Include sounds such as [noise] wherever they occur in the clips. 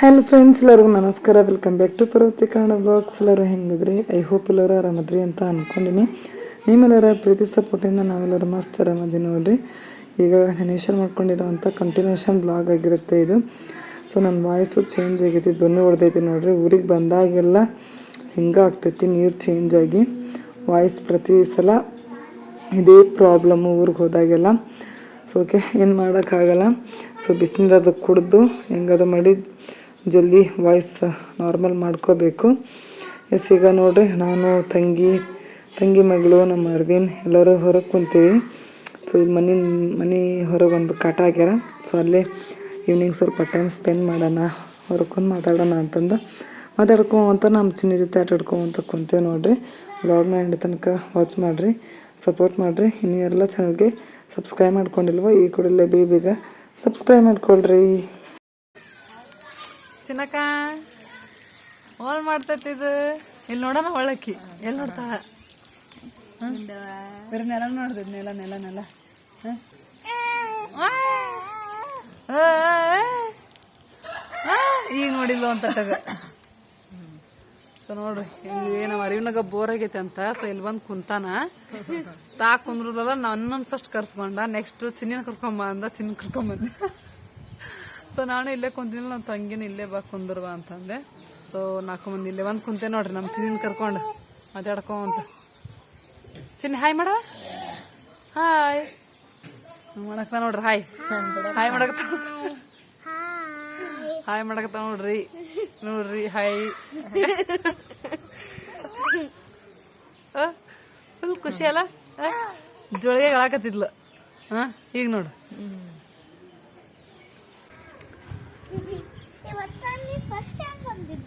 Hello friends ಎಲ್ಲರಿಗೂ ನಮಸ್ಕಾರ. Welcome back to Parvathi Kannada blogs ಎಲ್ಲರೂ ಹೆಂಗಿದ್ರಿ? ಐ ಹೋಪ್ ಎಲ್ಲರೂ ಆರಾಮದ್ರಿ ಅಂತ ಅಂದ್ಕೊಂಡಿನಿ ನಿಮ್ಮೆಲ್ಲರ ಪ್ರೀತಿ ಸಪೋರ್ಟಿಂದ ನಾವೆಲ್ಲರೂ ಮಸ್ತ್ ಆರಾಮದಿ ನೋಡ್ರಿ. ಈಗ ನಾನು ಶೇರ್ ಮಾಡ್ಕೊಂಡಿರೋವಂಥ ಕಂಟಿನ್ಯೂಷನ್ ಬ್ಲಾಗ್ ಆಗಿರುತ್ತೆ ಇದು. ಸೊ ನನ್ನ ವಾಯ್ಸು ಚೇಂಜ್ ಆಗೈತಿ, ಧ್ವನಿ ಹೊಡೆದೈತಿ ನೋಡ್ರಿ. ಊರಿಗೆ ಬಂದಾಗೆಲ್ಲ ಹಿಂಗೆ ಆಗ್ತೈತಿ, ನೀರು ಚೇಂಜ್ ಆಗಿ. ವಾಯ್ಸ್ ಪ್ರತಿ ಸಲ ಇದೇ ಪ್ರಾಬ್ಲಮ್ಮು ಊರಿಗೆ ಹೋದಾಗೆಲ್ಲ. ಸೊ ಓಕೆ ಏನು ಮಾಡೋಕ್ಕಾಗಲ್ಲ. ಸೊ ಬಿಸಿನೀರದು ಕುಡಿದು ಹೆಂಗದು ಮಾಡಿ ಜಲ್ದಿ ವಾಯ್ಸ್ ನಾರ್ಮಲ್ ಮಾಡ್ಕೋಬೇಕು. ಎಸ್, ಈಗ ನೋಡ್ರಿ, ನಾನು, ತಂಗಿ ತಂಗಿ ಮಗಳು, ನಮ್ಮ ಅರ್ವಿನ್ ಎಲ್ಲರೂ ಹೊರಗೆ ಕುಂತೀವಿ. ಸೊ ಇಲ್ಲಿ ಮನೆ ಮನೆ ಹೊರಗೆ ಒಂದು ಕಾಟ ಆಗ್ಯಾರ. ಸೊ ಅಲ್ಲೇ ಈವ್ನಿಂಗ್ ಸ್ವಲ್ಪ ಟೈಮ್ ಸ್ಪೆಂಡ್ ಮಾಡೋಣ, ಹೊರಕೊಂಡು ಮಾತಾಡೋಣ ಅಂತಂದು ಮಾತಾಡ್ಕೊಂತ ನಮ್ಮ ಚಿನ್ನ ಜೊತೆ ಆಟಾಡ್ಕೊಂತ ಕುಂತೇವೆ ನೋಡ್ರಿ. ಬ್ಲಾಗ್ನ ಎಂಡ್ ತನಕ ವಾಚ್ ಮಾಡಿರಿ ಸಪೋರ್ಟ್ ಮಾಡಿರಿ. ಇನ್ನೂ ಎಲ್ಲ ಚಾನಲ್ಗೆ ಸಬ್ಸ್ಕ್ರೈಬ್ ಮಾಡ್ಕೊಂಡಿಲ್ವೋ, ಈ ಕೂಡಲೇ ಬೇಗ ಸಬ್ಸ್ಕ್ರೈಬ್ ಮಾಡ್ಕೊಳ್ರಿ. ಚಿನ್ನಕ್ಕ ಹೋಲ್ ಮಾಡ್ತೈತಿ ಇದು. ಇಲ್ಲಿ ನೋಡೋಣ ಒಳಕ್ಕಿ ಎಲ್ಲಿ ನೋಡ್ತಾಳ? ಬೇರೆ ನೆಲ ನೋಡ್ತೈತಿ ನೆಲ ನೆಲ ನೆಲ! ಈಗ ನೋಡಿಲ್ಲ ಅಂತ ತಗ. ಸೊ ನೋಡ್ರಿ ಇಲ್ಲಿ ನಮ್ಮ ಅರಿವಿನಾಗ ಬೋರ್ ಆಗೈತೆ ಅಂತ. ಸೊ ಇಲ್ಲಿ ಬಂದು ಕುಂತಾನ. ತಾ ಕುಂದ್ರದಲ್ಲ ನನ್ನನ್ನು ಫಸ್ಟ್ ಕರ್ಸ್ಕೊಂಡ ನೆಕ್ಸ್ಟ್ ಚಿನ್ನ ಕರ್ಕೊಂಬ ಅಂದ ಚಿನ್ನ ಕರ್ಕೊಂಬಂದೆ. ಸೊ ನಾನು ಇಲ್ಲೇ ಕುಂತೀನಿ ನಮ್ಮ ತಂಗಿನ ಇಲ್ಲೇ ಬಾ ಕುಂದ್ರವ ಅಂತಂದೆ. ಸೊ ನಾಲ್ಕು ಮಂದಿ ಇಲ್ಲೇ ಬಂದು ಕುಂತೆ ನೋಡ್ರಿ ನಮ್ಮ ಚಿನ್ನ ಕರ್ಕೊಂಡು ಮಾತಾಡ್ಕೊಂತ ಚಿನ್ನ ಹಾಯ್ ಮಾಡ. ಹಾಯ್ ಮಾಡಕ್ತ ನೋಡ್ರಿ ಹಾಯ್ ಹಾಯ್ ಮಾಡಕತ್ತ ಹಾಯ್ ಮಾಡಕತ್ತ ನೋಡ್ರಿ. ನೋಡ್ರಿ ಹಾಯ್ ಖುಷಿ ಅಲ್ಲ? ಜೋಳಿಗೆ ಹೇಳಕತ್ತಿದ್ಲು ಹಾ? ಈಗ ನೋಡು ಫಸ್ಟ್ ಟೈಮ್ ಬಂದಿದ್ದ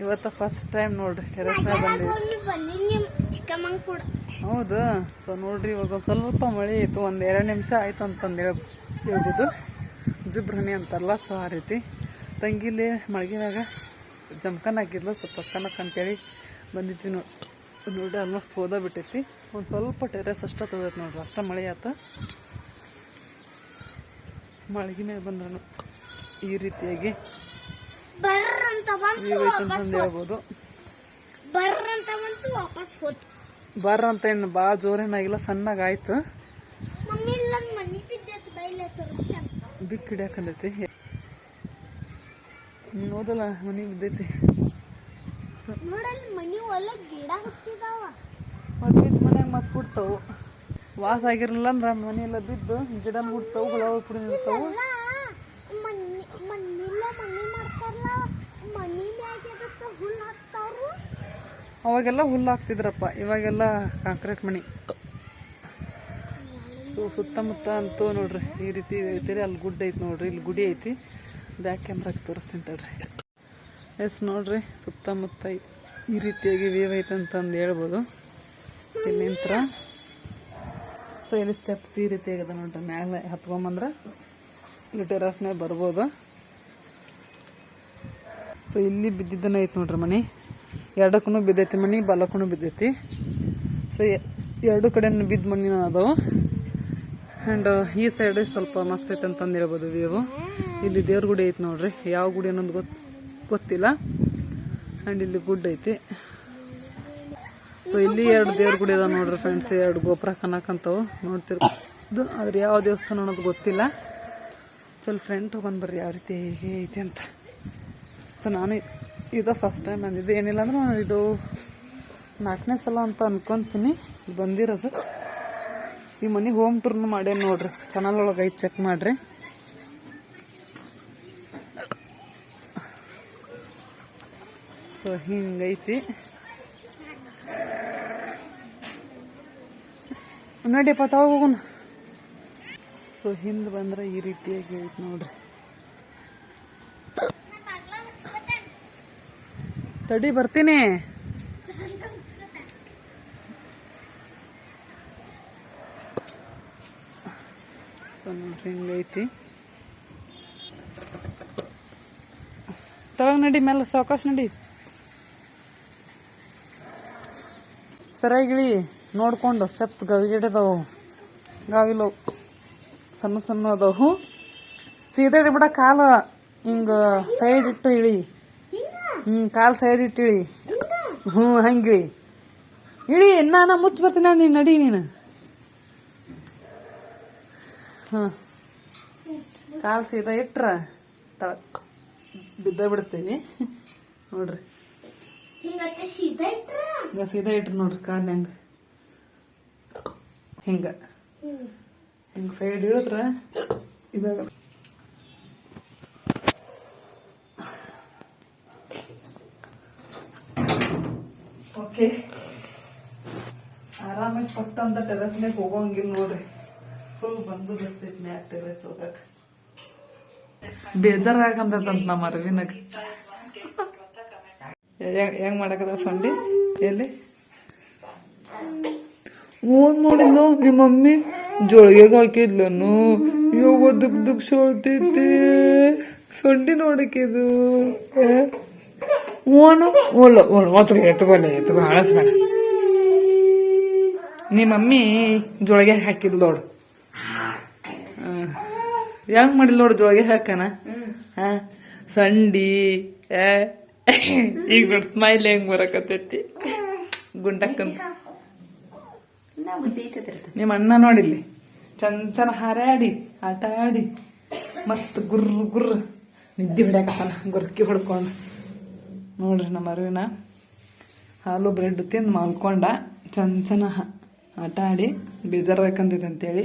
ಇವತ್ತ ಫಸ್ಟ್ ಟೈಮ್ ನೋಡ್ರಿ ಟೆರೆಸ್ ಮೇಲೆ ಬಂದಿವಿ ಕೂಡ ಹೌದು ಸೊ ನೋಡ್ರಿ ಇವಾಗ ಒಂದು ಸ್ವಲ್ಪ ಮಳೆ ಆಯ್ತು ಒಂದು ಎರಡು ನಿಮಿಷ ಆಯ್ತು ಅಂತಂದು ಹೇಳ್ ಹೇಳ್ಬೋದು. ಜುಬ್ರಹಣಿ ಅಂತಾರಲ್ಲ ಸೊ ಆ ರೀತಿ. ತಂಗಿಲಿ ಮಳಗಿನಾಗ ಜಮ್ಕನ್ ಹಾಕಿದ್ಲು ಸ್ವಲ್ಪ ಪಕ್ಕನಕ್ಕೆ ಅಂತೇಳಿ ಬಂದಿದ್ವಿ ನೋಡಿ ನೋಡಿ ಆಲ್ಮೋಸ್ಟ್ ಓದೋ ಬಿಟ್ಟೈತಿ ಒಂದು ಸ್ವಲ್ಪ ಟೆರೆಸ್ ಅಷ್ಟ ತೋದೈತಿ ನೋಡ್ರಿ ಅಷ್ಟ ಮಳೆ ಆಯ್ತು. ಮಳಗಿನೇ ಬಂದ್ರು ಈ ರೀತಿಯಾಗಿ. ಬರ್ರಂತ ಬಂತು ವಾಪಸ್ ಹೇಳ್ಬೋದು. ಬರ್ರಂತ ಬಂತು ವಾಪಸ್ ಹೋತು ಬರ್ರ ಅಂತ ಏನು ಭಾಳ ಜೋರೇನಾಗಿಲ್ಲ ಸಣ್ಣಗಾಯ್ತು ಮಮ್ಮಿ ಇಲ್ಲ ಮನಿ ಬಿದ್ದೈತಿ ಬೈಲೆ ತೋರಿಸ್ತಾನ ಬಿಕ್ ಹಿಡಿಯಾಕಂದೈತಿ ಓದಲ್ಲ ಮನೆ ಬಿದ್ದೈತಿ. ನೋಡಲ್ಲಿ ಮನಿ ಒಳಗ್ ಗಿಡ ಹುಟ್ಟಿದಾವ. ಮತ್ತೆ ಬಿದ್ದು ಮನ್ಯಾಗ ಮತ್ತೆ ಬಿಡ್ತಾವು ವಾಸ ಆಗಿರಲಿಲ್ಲ ಅಂದ್ರೆ ಮನೆಯಲ್ಲ ಬಿದ್ದು ಗಿಡ ಹುಡ್ತಾವು ಹುಳ ಪುಡಿ ನಿಲ್ತಾವು ಅಲ್ಲ ಮನಿ ಮನಿಲ್ಲ ಮನಿ ಮಾಡ್ತಾರಲ್ಲ ಮನಿ ಮ್ಯಾಗ ಎದಕ್ಕ ಹುಲ್ ಹಾಕ್ತಾರು ಅವಾಗೆಲ್ಲ ಹುಲ್ಲು ಹಾಕ್ತಿದ್ರಪ್ಪ, ಇವಾಗೆಲ್ಲ ಕಾಂಕ್ರೀಟ್ ಮನೆ ಸೊ, ಸುತ್ತಮುತ್ತ ಅಂತೂ ನೋಡ್ರಿ, ಈ ರೀತಿ ಐತಿ ಅಲ್ಲಿ ಗುಡ್ಡ ಐತಿ ನೋಡ್ರಿ, ಇಲ್ಲಿ ಗುಡಿ ಐತಿ. ಬ್ಯಾಕ್ ಕ್ಯಾಮ್ರಾಗ ತೋರಿಸ್ತೀನಿ ತಡ್ರಿ. ಎಸ್ ನೋಡ್ರಿ, ಸುತ್ತಮುತ್ತ ಈ ರೀತಿಯಾಗಿ ವ್ಯೂ ಐತೆ ಅಂತಂದು ಹೇಳ್ಬೋದು. ಇಲ್ಲಿ ನಿಂತ್ರ. ಸೊ ಇಲ್ಲಿ ಸ್ಟೆಪ್ಸ್ ಈ ರೀತಿ ಆಗದ ನೋಡ್ರಿ, ಮ್ಯಾಲೆ ಹತ್ಕೊಂಬಂದ್ರೆ ಇಲ್ಲಿ ಟೆರಸ್ ಮೇಲೆ ಬರ್ಬೋದು. ಸೊ ಇಲ್ಲಿ ಬಿದ್ದಿದ್ದನ ಐತೆ ನೋಡ್ರಿ ಮನೆ. ಎರಡಕ್ಕೂ ಬಿದ್ದೈತಿ ಮಣ್ಣಿ, ಬಲಕ್ಕೂ ಬಿದ್ದೈತಿ. ಸೊ ಎರಡು ಕಡೆ ಬಿದ್ದ ಮಣ್ಣಿನ ಅದಾವು. ಆ್ಯಂಡ್ ಈ ಸೈಡ್ ಸ್ವಲ್ಪ ಮಸ್ತ್ ಐತೆ ಅಂತಂದು ವ್ಯೂ ಇಲ್ಲಿ ದೇವ್ರ ಗುಡಿ ಐತೆ ನೋಡ್ರಿ. ಯಾವ ಗುಡಿ ಅನ್ನೋದು ಗೊತ್ತು ಗೊತ್ತಿಲ್ಲ. ಆ್ಯಂಡ್ ಇಲ್ಲಿ ಗುಡ್ ಐತಿ. ಸೊ ಇಲ್ಲಿ ಎರಡು ದೇವ್ರ ಗುಡಿ ಅದಾವ ನೋಡ್ರಿ ಫ್ರೆಂಡ್ಸ್ ಎರಡು ಗೋಪುರ ಕನ್ನಕಂತವು ನೋಡ್ತಿರ್ಬೋದು ಆದ್ರೆ ಯಾವ ದೇವಸ್ಥಾನ ಅನ್ನೋದು ಗೊತ್ತಿಲ್ಲ. ಸ್ವಲ್ಪ ಫ್ರೆಂಡ್ ಬಂದು ಬರ್ರಿ. ಯಾವ ರೀತಿ ಹೇಗೆ ಐತೆ ಅಂತ. ಸೊ ನಾನು ಇದು ಫಸ್ಟ್ ಟೈಮ್ ಬಂದಿದ್ದು. ಏನಿಲ್ಲ ಅಂದ್ರೆ ಇದು ನಾಲ್ಕನೇ ಸಲ ಅಂತ ಅನ್ಕೊಂತೀನಿ. ಬಂದಿರೋದು. ಈ ಮನೆ ಹೋಮ್ ಟೂರ್ನು ಮಾಡೇನು ನೋಡ್ರಿ. ಚಾನಲ್ ಒಳಗೆ ಐತೆ ಚೆಕ್ ಮಾಡ್ರಿ. ಸೊ ಹಿಂಗೈತಿ. ನಡಿಯಪ್ಪ ತಾವ ಹೋಗೋಣ. ಸೊ ಹಿಂದೆ ಬಂದ್ರೆ ಈ ರೀತಿಯಾಗಿ ಐತಿ ನೋಡ್ರಿ. ತಡಿ, ಬರ್ತೀನಿ. ಸೊ, ನೋಡ್ರಿ, ಹಿಂಗೈತಿ. ನಡಿ ಮೇಲೆ ಸಾವಕಾಶ ನಡಿ. ಸರಿಯಾಗಿಳಿ ನೋಡ್ಕೊಂಡು ಸ್ಟೆಪ್ಸ್ ಗವಿಗಿಡದವು. ಗಾವಿಲು, ಸಣ್ಣ ಸಣ್ಣ ಅದಾವು. ಸೀದಾ ಬಿಡ ಕಾಲು, ಹಿಂಗ ಸೈಡ್ ಇಟ್ಟು ಇಳಿ. ಹ್ಮ್ ಕಾಲು ಸೈಡ್ ಇಟ್ಟಿಳಿ. ಹ್ಞೂ ಹಂಗಿಳಿ. ಇಳಿ ನಾನು ಮುಚ್ಚಿ ಬರ್ತೀನಿ ನಾನು ನೀನು ನಡಿ ನೀನು. ಹಾಂ. ಕಾಲ್ ಸೀದಾ ಇಟ್ರ ತಳ ಬಿದ್ದ ಬಿಡ್ತೀವಿ ನೋಡ್ರಿ. ಈಗ ಸೀದಾ ಇಟ್ರಿ? ನೋಡ್ರಿ ಕಾಲ್ ಹೆಂಗ. ಹಿಂಗ. ಹಿಂಗ ಸೈಡ್ ಇಳಿದ್ರ ಇದಾಗ ಓಕೆ ಆರಾಮಾಗಿ ಪಟ್ಟಂತ ಟೆರಸ್ ಮೇಲೆ ಹೋಗೋಂಗಿಲ್ಲ ನೋಡ್ರಿ. ಫುಲ್ ಬಂದು ಬಸ್ತೈತಿ ಮ್ಯಾಕ್ ಟೆರಸ್ ಹೋಗಕ್. ಬೇಜಾರಾಗಂತಂತ ನಮ್ಮ ಅರವಿನಾಗ ಹೆಂಗ್ ಮಾಡಕದ ಸಂಡಿ? ಎಲ್ಲಿ? ಓನ್ ನೋಡಿದ್ಲು ನಿಮ್ಮ ಮಮ್ಮಿ? ಜೋಳಿಗೆಗೆ ಹಾಕಿದ್ಲನು ಯೋಗ ದುಕ್ ದುಕ್ ಸೊಳ್ತೈತಿ ಸೊಂಡಿ ನೋಡಕ್ಕಿದು ಓನು ಓಲು ಒಲ್ಲ ಒತ್ತಗ ಎತ್ಕೊಲ್ಲ ಎತ್ಕೊ ಹಳಸ್ಬೇಡ ನಿಮ್ಮ ಮಮ್ಮಿ ಜೋಳಿಗೆ ಹಾಕಿದ್ಲು ನೋಡು. ಹೆಂಗ್ ಮಾಡಿಲ್ಲ ನೋಡು ಜೋಳಿಗೆ ಹಾಕನ? ಸಂಡಿ ಈಗ ನೋಡ್ ಸ್ಮೈಲ್ ಹೆಂಗ್ ಬರಕತ್ತೈತಿ. ಗುಂಡಕ್ಕಂತ ನಿಮ್ಮ ಅಣ್ಣ ನೋಡಿಲ್ಲಿ? ಚಂದ ಚಂದ ಹಾರಾಡಿ ಆಟ ಆಡಿ ಮಸ್ತ್ ಗುರ್ರ ಗುರ್ರ. ನಿದ್ದೆ ಬಿಡಾಕತ್ತಾನ ಗುರ್ಕಿ ಹೊಡ್ಕೊಂಡು. ನೋಡ್ರಿ ನಮ್ಮ ಅರಿವಿನ ಹಾಲು ಬ್ರೆಡ್ ತಿಂದು ಮಲ್ಕೊಂಡ ಚಂದ ಚೆನ್ನ ಆಟ ಆಡಿ ಬೇಜಾರಾಕಂತೈತೆ ಅಂತೇಳಿ.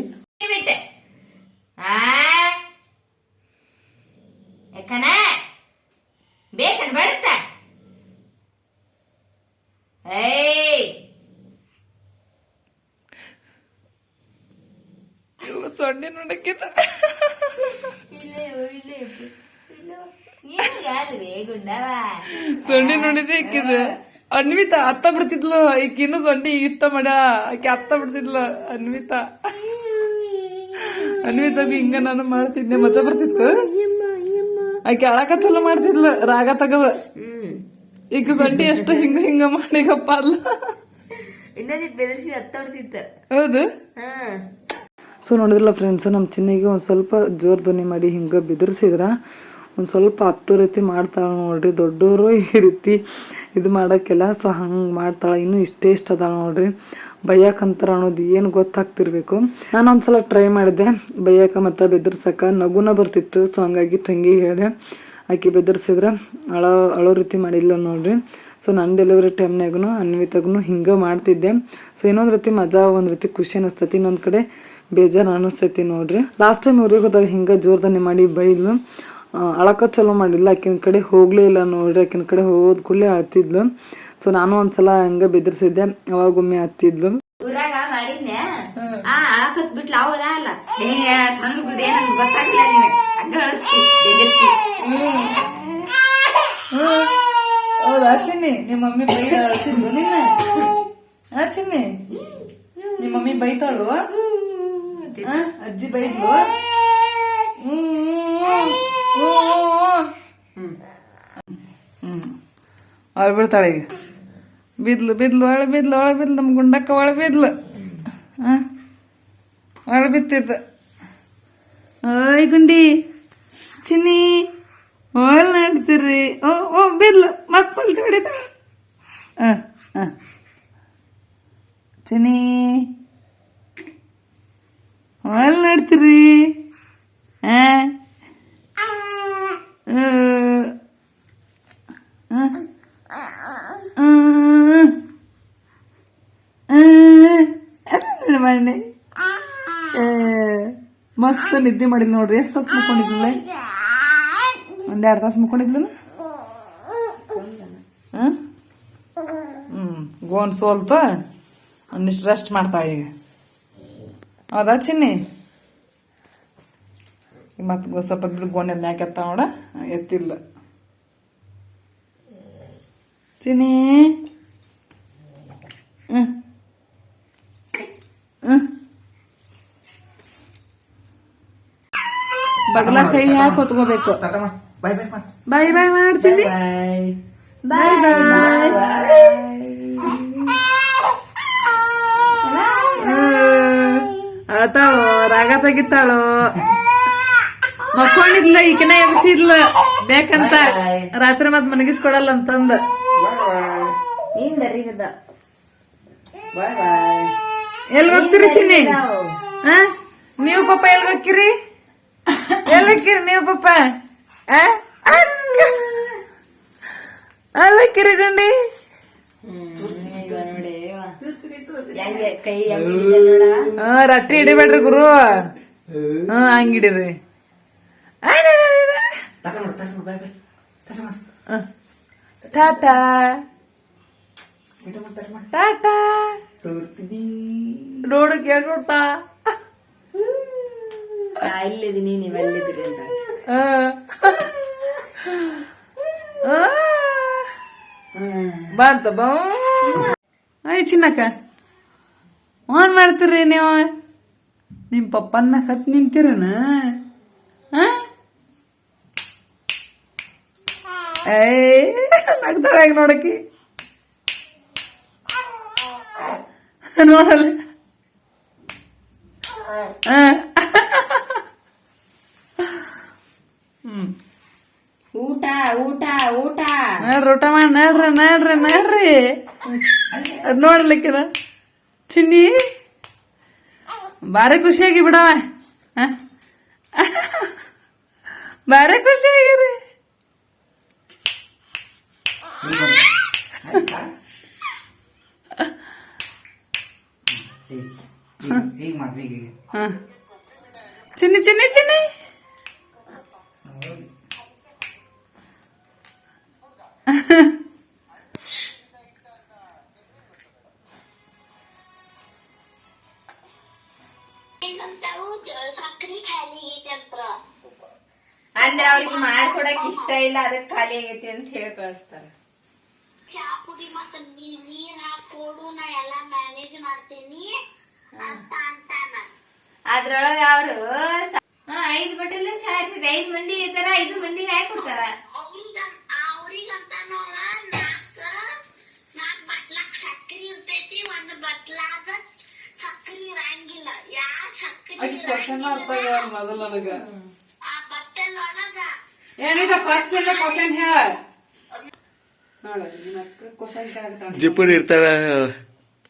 ಬೇಕನ್ ಬರುತ್ತ? ಏಯ್! ಸೊಂಡಿ ನೋಡಕ್ಕಿಂತ. ಇಲ್ಲೇ ಇಲ್ಲೇ ಇಲ್ಲ ಸೊಂಡಿ ನೋಡಿದೆ ಇಕ್ಕಿದ ಅನ್ವಿತ ಅತ್ತ ಬಿಡ್ತಿದ್ಲು. ಈಕಿನ್ನು ಸೊಂಡಿ ಇಷ್ಟ ಮಾಡ. ಆಕೆ ಅತ್ತ ಬಿಡ್ತಿದ್ಲು. ಅನ್ವಿತ. ಅನ್ವಿತ ಹಿಂಗ ನಾನು ಮಾಡ್ತಿದ್ದೆ. ಮಜಾ ಬರ್ತಿತ್ತು? ಆಕೆ ಅಳಕ ಚಲೋ ಮಾಡ್ತಿದ್ಲು. ರಾಗ ತಗದ. ಈಗ ಸೊಂಡಿ ಎಷ್ಟು ಹಿಂಗ ಹಿಂಗ ಮಾಡಿಗಪ್ಪ ಅಲ್ಲ. ಇನ್ನೊಂದಿಟ್ಟು ಬೆರೆಸಿ ಹತ್ತೋಡ್ತಿತ್ತು ಹೌದು? ಹಾ. ಸೊ ನೋಡಿದ್ರಲ್ಲ ಫ್ರೆಂಡ್ಸ್ ನಮ್ಮ ಚಿನ್ನಿಗೆ ಒಂದು ಸ್ವಲ್ಪ ಜೋರು ಧ್ವನಿ ಮಾಡಿ ಹಿಂಗೆ ಬೆದರ್ಸಿದ್ರ. ಒಂದು ಸ್ವಲ್ಪ ಹತ್ತು ರೀತಿ ಮಾಡ್ತಾಳೆ ನೋಡ್ರಿ. ದೊಡ್ಡವರು ಈ ರೀತಿ ಇದು ಮಾಡೋಕ್ಕೆಲ್ಲ. ಸೊ ಹಂಗೆ ಮಾಡ್ತಾಳೆ. ಇನ್ನೂ ಇಷ್ಟೇ ಇಷ್ಟ ಅದಾಳ ನೋಡ್ರಿ. ಅಂತಾರೆ ಅನ್ನೋದು ಏನು ಗೊತ್ತಾಗ್ತಿರ್ಬೇಕು. ನಾನು ಒಂದ್ಸಲ ಟ್ರೈ ಮಾಡಿದೆ. ಬೈಯಾಕ ಮತ್ತು ಬೆದರ್ಸಕ್ಕ ನಗುನ ಬರ್ತಿತ್ತು. ಸೊ ಹಂಗಾಗಿ ತಂಗಿ ಹೇಳಿದೆ. ಆಕೆ ಬೆದರ್ಸಿದ್ರೆ? ಅಳೋ ಅಳೋ ರೀತಿ ಮಾಡಿಲ್ಲ ನೋಡ್ರಿ. ಸೊ ನನ್ನ ಡೆಲಿವರಿ ಟೈಮ್ನಾಗೂ ಅನ್ವಿತಾಗೂ ಹಿಂಗೆ ಮಾಡ್ತಿದ್ದೆ. ಸೊ ಇನ್ನೊಂದು ರೀತಿ ಮಜಾ, ಒಂದು ರೀತಿ ಖುಷಿ ಅನ್ನಿಸ್ತೈತಿ ಇನ್ನೊಂದು ಕಡೆ ಬೇಜಾರು ಅನ್ನಿಸ್ತೈತಿ ನೋಡ್ರಿ. ಲಾಸ್ಟ್ ಟೈಮ್ ಊರಿಗೆ ಹೋದಾಗ ಹಿಂಗೆ ಜೋರ್ದಾನೆ ಮಾಡಿ ಬೈದ್ಲು. ಅಳಕ ಚಲೋ ಮಾಡಿಲ್ಲ ಆಕಿನ ಕಡೆ ಹೋಗಲೇ ಇಲ್ಲ ನೋಡ್ರಿ ಆಕಿನ ಕಡೆ ಹೋದ ಕೂಡಲೇ ಅಳ್ತಿದ್ಲು. ಸೊ ನಾನು ಒಂದ್ಸಲ ಹಂಗೆ ಬೆದರ್ಸಿದ್ದೆ ಅವಾಗೊಮ್ಮೆ ಹತ್ತಿದ್ಲು ಊರಾಗ ಮಾಡಿದ್ನೆ. ಆ ಅಳಕತ್ ಬಿಟ್ಲ ಅವದ ಅಲ್ಲ. ಏ ಸಣ್ಣ ಬಿಡ್ದೆ ನನ್ಗೆ. ಗೊತ್ತಾಗಿಲ್ಲ ನೀನು ಹಂಗ ಅಳಿಸ್ತಿ ಬೆದರ್ಸಿ ಹೌದಾ ಚಿನ್ನಿ ನಿಮ್ಮ ಮಮ್ಮಿ ಬೈದ ಅಳ್ಸಿದ್ಲು ನಿನ್ನ? ಹಾ ಚಿನ್ನಿ ನಿಮ್ಮ ಮಮ್ಮಿ ಬೈತಾಳು? ಅಜ್ಜಿ ಬೈದ್ಲು? ಹ್ಮ್. ಅವಳು ಬಿಡ್ತಾಳೆ ಈಗ. ಬಿದ್ಲು ಬಿದ್ಲು ಒಳ ಬಿದ್ಲು ಒಳ ಬಿದ್ಲು ನಮ್ಮ ಗುಂಡಕ್ಕ ಒಳ ಬಿದ್ಲು. ಆ ಒಳ ಬಿತ್ತಿದ್ದ. ಓಯ್ ಗುಂಡಿ, ಚಿನ್ನಿ ಓಲ್ ನಡ್ತೀರಿ ಓ ಓ, ಬಿದ್ಲು ಮತ್ ಪಲ್ಟಿ ಹೊಡಿತ ಆ ಆ ಚಿನ್ನಿ ಓಲ್ ನಡ್ತೀರಿ ಆ ಮಾಡಿ ಮಸ್ತ್ ನಿದ್ದೆ ಮಾಡಿದ್ಲು ನೋಡ್ರಿ. ಎಷ್ಟು ತಾಸು ಮುಕೊಂಡಿದ್ಲ ಒಂದ್ ಎರಡು ತಾಸು ಮುಕೊಂಡಿದ್ಲ ಹ್ಮ್. ಗೋನ್ ಸೋಲ್ತ. ಒಂದಿಷ್ಟು ರೆಸ್ಟ್ ಮಾಡ್ತಾಳೆ ಈಗ. ಹೌದಾ ಚಿನ್ನಿ? ಮತ್ತೆ ಸ್ವಲ್ಪ ಬಿಡು ಗೋಣೆ ಮ್ಯಾಕೆ ಎತ್ತ ನೋಡ? ಎತ್ತಿಲ್ಲ ಚಿನ್ನಿ. ಹ್ಮ್. ಹ್ಮ್. ಬಗಲ ಕೈ ಹಾಕಿ ಹೊತ್ಕೋಬೇಕು ಬಾಯ್ ಬಾಯ್ ಮಾಡ್. ಬಾಯ್ ಬಾಯ್ ಮಾಡ್ತೀನಿ ಬಾಯ್ ಬಾಯ್ ಬಾಯ್ ಅಳತಾಳು ರಾಗ ತೆಗಿತಾಳು. ಮಕ್ಕೊಂಡಿದ್ಲ ಈಕಿನ ಎಬ್ಸಿದ್ಲ ಬೇಕಂತ ರಾತ್ರಿ ಮತ್ ಮನಗಿಸ್ಕೊಡಲ್ಲ ಅಂತಂದ ಎಲ್ ಹೋಗ್ತೀರಿ ಚಿನ್ನಿ? ನೀವು ಪಪ್ಪ ಎಲ್ ಹೋಗ್ತೀರಿ ಎಲ್ ಹೋಗ್ತೀರಿ ನೀವು ಅಲ್ಲ ಹೋಗ್ತೀರಿ ಗಂಡಿ ಹ ರಟ್ಟಿ ಹಿಡಿಬೇಡ್ರಿ ಗುರು ಹಾ ಹಂಗಿಡಿರಿ ಟಾಟಾ. ಟಾಟಾ. ತೋರ್ತೀನಿ. ನೋಡಕ್ ಯಾಕೋಟ ನಾ ಇಲ್ಲಿದ್ದೀನಿ ನೀವು ಅಲ್ಲಿದ್ದೀರಿ ಅಂತ. ಬಂತ ಬಾ ಅಯ್ಯ ಚಿನ್ನಕ್ಕ. ಏನ್ ಮಾಡ್ತೀರಿ ನೀವು? ನಿಮ್ ಪಪ್ಪನ್ನ ಹತ್ ನಿಂತಿರನ? ಏಯ್ ನಗ್ತಾಳ ನೋಡಕಿ ನೋಡಲ್ಲ. ಆ. ಊಟ ಊಟ ಊಟ. ನೋಡ್ರಿ ಊಟ ಮಾಡಿ ನೋಡ್ರಿ ನೋಡ್ರಿ ನೋಡ್ರಿ. ಅದ್ ನೋಡ್ಲಿಕ್ಕಿದ ಚಿನ್ನಿ. ಬಾರಿ ಖುಷಿಯಾಗಿ ಬಿಡವ. ಭಾರಿ ಬಾರಿ ಖುಷಿಯಾಗಿರಿ ಚಿನ್ನಿ ಚಿನ್ನಿ ಚಿನ್ನಿ. ಅಂದ್ರೆ ಅವ್ರಿಗೆ ಮಾಡ್ಕೊಡಕ್ ಇಷ್ಟ ಇಲ್ಲ ಅದಕ್ ಖಾಲಿ ಆಗೈತಿ ಅಂತ ಹೇಳಿ ಕಳಿಸ್ತಾರ. ಪುಡಿ ಮತ್ತ ನೀ ನೀರ್ ಹಾಕೊಡು ನಾ ಎಲ್ಲಾ ಮ್ಯಾನೇಜ್ ಮಾಡ್ತೇನಿ ಅಂತ ಅಂತಾನ ಅದ್ರೊಳಗ ಅವ್ರು ಹಾ ಐದ್ ಬಟ್ಟೆಲ್ಲ ಚಾ ಇರ್ತೈತಿ ಐದ್ ಮಂದಿ ಇರ್ತಾರ ಐದು ಮಂದಿ ಹಾಕಿ ಕೊಡ್ತಾರ? ಅವ್ರಿಗ ಅವ್ರಿಗಂತ ನೋಡ ನಾಲ್ಕ್ ಬಟ್ಲಾಕ್ ಸಕ್ರಿ ಇರ್ತೈತಿ ಒಂದ್ ಬಟ್ಲಾಗ ಸಕ್ರಿ ಇರಂಗಿಲ್ಲ. ಯಾ ಸಕ್ರಿ ಇರಂಗಿಲ್ಲ ಮೊದಲ ನನಗ. ಆ ಬಟ್ಟೆಲೊಳಗ ಏನಿದ ಫಸ್ಟ್ ಇಂದ ಕ್ವಶನ್ ಹೇಳ. ಜಿಪ್ಪುನ್ ಇರ್ತಾವ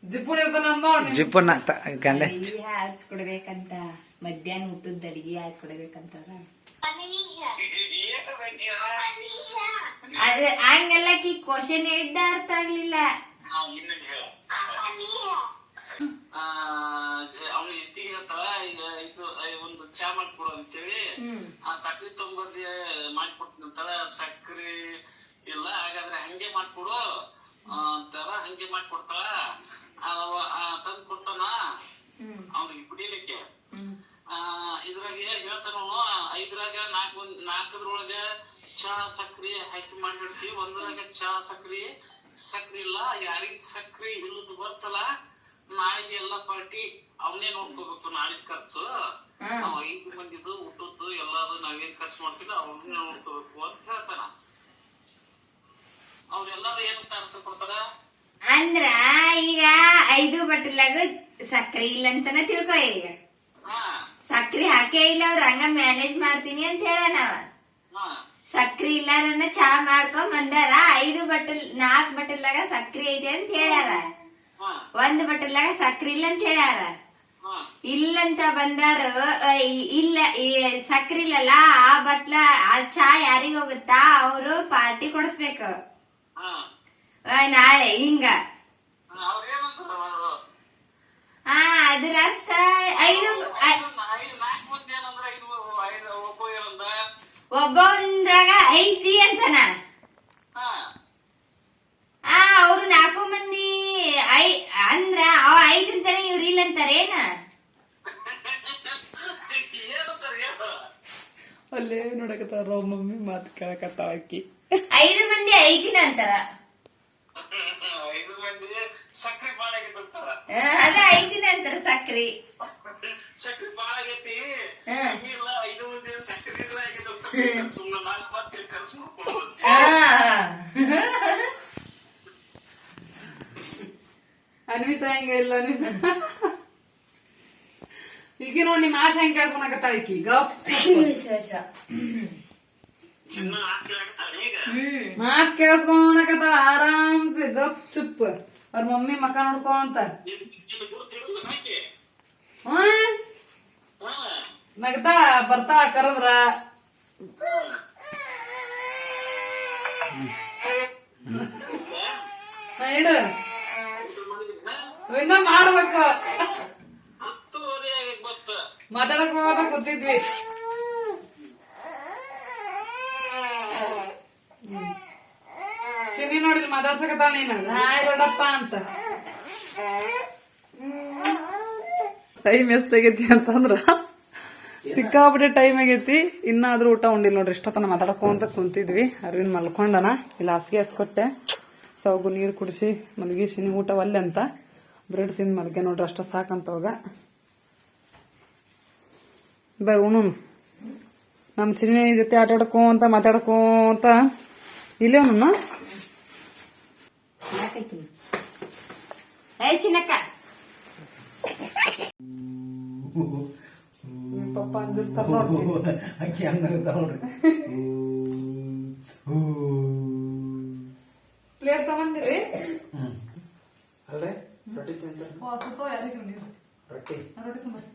ಜಿಪ್ಪುನ್ ಇರ್ತಾನ ಜಿಪ್ಪನ್ ಗಂಡ ಅಡಿಗೆ ಹಾಕಿ ಕೊಡ್ಬೇಕಂತ. ಮಧ್ಯಾಹ್ನ ಊಟದ ಅಡಿಗೆ ಹಾಕಿ ಕೊಡ್ಬೇಕಂತ ಆದ್ರೆ ಹಂಗೆಲ್ಲ ಕಿ ಕ್ವಶನ್ ಹೇಳಿದ್ದ ಅರ್ಥ ಆಗ್ಲಿಲ್ಲ. ಅವ್ನ ಎತ್ತಿಗೆ ಈಗ ಇದು ಒಂದು ಚಾ ಮಾಡ್ಕೊಡು ಅಂತೇಳಿ. ಆ ಸಕ್ರಿ ತೊಂಬರ್ರಿ ಮಾಡ್ಕೊಡ್ತೀನಿ ಅಂತಾಳ. ಸಕ್ರಿ ಹಂಗೆ ಮಾಡ್ಕೊಡು ಅಂತಾರ ಹಂಗೆ ಮಾಡ್ಕೊಡ್ತಾಳ. ತಂದ್ ಕೊಡ್ತಾನ. ಅವ್ನಿಗೆ ಕುಡಿಲಿಕ್ಕೆ. ಆ ಇದ್ರಾಗ ಹೇಳ್ತಾನ ಐದ್ರಾಗ ನಾಲ್ಕು ನಾಲ್ಕದ್ರೊಳಗ ಚಾ ಸಕ್ರಿ ಹಾಕಿ ಮಾಡಿರ್ತೀವಿ. ಒಂದ್ರಾಗ ಚಾ ಸಕ್ರಿ ಸಕ್ರಿ ಇಲ್ಲ ಯಾರಿಗ್ ಸಕ್ರಿ ಇಲ್ಲದ ಬರ್ತಲ್ಲ ನಾಳೆಗೆ ಎಲ್ಲ ಪಾರ್ಟಿ ಅವನೇ ನೋಡ್ಕೋಬೇಕು ನಾಳೆ ಖರ್ಚು. ನಾವ್ ಐದು ಮಂದಿದು ಊಟದ್ದು ಎಲ್ಲಾದು ನಾವೇನ್ ಖರ್ಚು ಮಾಡ್ತೀವಿ ಅವನ್ನೇ ನೋಡ್ಕೋಬೇಕು ಅಂತ ಹೇಳ್ತಾನ. ಅಂದ್ರ ಈಗ ಐದು ಬಟ್ಲಾಗ ಸಕ್ರಿ ಇಲ್ಲ ಅಂತನ ತಿಳ್ಕೊ ಈಗ. ಸಕ್ರಿ ಹಾಕೇ ಇಲ್ಲ ಅವ್ರ ಹಂಗ ಮ್ಯಾನೇಜ್ ಮಾಡ್ತೀನಿ ಅಂತ ಹೇಳ ನಾವ. ಸಕ್ರಿ ಇಲ್ಲ ನನ್ನ ಚಾ ಮಾಡ್ಕೊಂಡ್ ಬಂದಾರ ಐದು ಬಟ್ಟಲ್ ನಾಲ್ಕ್ ಬಟ್ಟಲಾಗ ಸಕ್ರಿ ಐತೆ ಅಂತ ಹೇಳ್ಯಾರ. ಒಂದ್ ಬಟ್ಟಲಾಗ ಸಕ್ರಿ ಇಲ್ಲ ಅಂತ ಹೇಳ್ಯಾರ. ಇಲ್ಲಂತ ಬಂದಾರ ಇಲ್ಲ ಸಕ್ರಿ ಇಲ್ಲಲ್ಲ ಆ ಬಟ್ಲ ಆ ಚಾ ಯಾರಿಗೋಗುತ್ತಾ ಅವರು ಪಾರ್ಟಿ ಕೊಡಿಸ್ಬೇಕು. ನಾಳೆ ಹಿಂಗ. ಹಾ ಅದ್ರ ಅರ್ಥ ಐದು ಐ- ಐದು ನಾಲ್ಕು ಮಂದಿ ಏನಂದ್ರ ಐದು ಐದು ಒಬ್ಬ ಒಂದ್ರಾಗ ಐತಿ ಅಂತನ. ಹಾ. ಆ ಅವ್ರು ನಾಲ್ಕು ಮಂದಿ ಐ ಅಂದ್ರ ಅವ ಐದ್ ಅಂತಾನೆ ಇವ್ರು ಇಲ್ಲ ಅಂತಾರೆ ಏನು? [laughs] ಅಲ್ಲೇ ನೋಡಕತ್ತಾರ ಮಮ್ಮಿ ಮಾತು ಕೇಳಕತ್ತಾವ ಆಕಿ. ಐದು ಮಂದಿ ಐದಿನ ಅಂತಾರ ಐದು ಮಂದಿ ಸಕ್ರಿ ಅಂತಾರ ಅದ ಐದಿನ ಅಂತಾರ ಸಕ್ರಿ. ಸಕ್ರಿ. ಇಲ್ಲ ಐದು ಮಂದಿ ಸಕ್ರಿ ಇಲ್ಲ ಆಗೈತಿ ಸುಮ್ಮನೆ ನಾಲ್ಕು ಮತ್ತೆ ಕರ್ಸ್ ಮಾಡ್ಕೊಂಡು ಆ. ಅನ್ವಿತಾ ಹೆಂಗ ಇಲ್ಲ ಅನ್ವಿತಾ? ಈಗ ನೋಡಿ ನಿಮ್ ಮಾತು ಹೆಂಗ್ ಕೇಳಿಸ್ಕೊಳಕತ್ತಾಳ ಈಕಿ? ಗಪ್. ಮಾತ್ ಕೇಳಿಸ್ಕೊಳಕತ್ತಾಳ ಆರಾಮ್ಸೆ ಗಪ್ ಚುಪ್ ಅವ್ರ ಮಮ್ಮಿ ಮಕ ನೋಡ್ಕೋ ಅಂತ. ನಗತಾ ಬರ್ತಾ ಕರದ್ರ. ಇಡು. ಇನ್ನ ಮಾಡ್ಬೇಕು. ಮಾತಾಡಕ್ ಹೋಗೋದ ಕೂತಿದ್ವಿ ಚಿನ್ನಿ ನೋಡಿಲ್ ಮಾತಾಡ್ಸಕತ್ತಾಳ ನೀನು? ಹಾಯ್ ದೊಡ್ಡಪ್ಪ ಅಂತ. ಟೈಮ್ ಎಷ್ಟಾಗೈತಿ ಅಂತಂದ್ರ. ಸಿಕ್ಕಾಬಿಟ್ಟೆ ಟೈಮ್ ಆಗೈತಿ. ಇನ್ನಾದ್ರೂ ಊಟ ಉಂಡಿಲ್ಲ ನೋಡ್ರಿ, ಇಷ್ಟೊತ್ತನ ಮಾತಾಡ್ಕೊಂತ ಕುಂತಿದ್ವಿ. ಅರವಿಂದ್ ಮಲ್ಕೊಂಡನ. ಇಲ್ಲ ಹಾಸಿಗೆ ಹಸ್ಕೊಟ್ಟೆ. ಸೌಗು ನೀರು ಕುಡಿಸಿ ಮಲಗಿಸಿನಿ ಊಟ ಒಲ್ಲೆ ಅಂತ. ಬ್ರೆಡ್ ತಿಂದು ಮಲ್ಗೆ ನೋಡ್ರಿ, ಅಷ್ಟ ಸಾಕಂತ ಹೋಗ ಬರ್ ಉಣು ನಮ್ಮ ಚಿನ್ನಿ ಜೊತೆ ಆಟ ಆಡ್ಕೊಂತ ಮಾತಾಡ್ಕೊಂತ ಇಲ್ಲೇ ಉಣ್ಣು ನಿಮ್ ಪಪ್ಪ ಅಂಜಿಸ್ತಾರ ನೋಡ್ತೀನಿ ಅಕ್ಕಿ ಹಂಗ ನೋಡ್ರಿ ಪ್ಲೇಟ್ ತಗೊಂಡಿರಿ ಅಲ್ರಿ ರೊಟ್ಟಿ ತಿಂತಾರೆ ಸುತ್ತೋ ಯಾರಿಗೆ ನೀವು ರೊಟ್ಟಿ ರೊಟ್ಟಿ ತುಂಬರಿ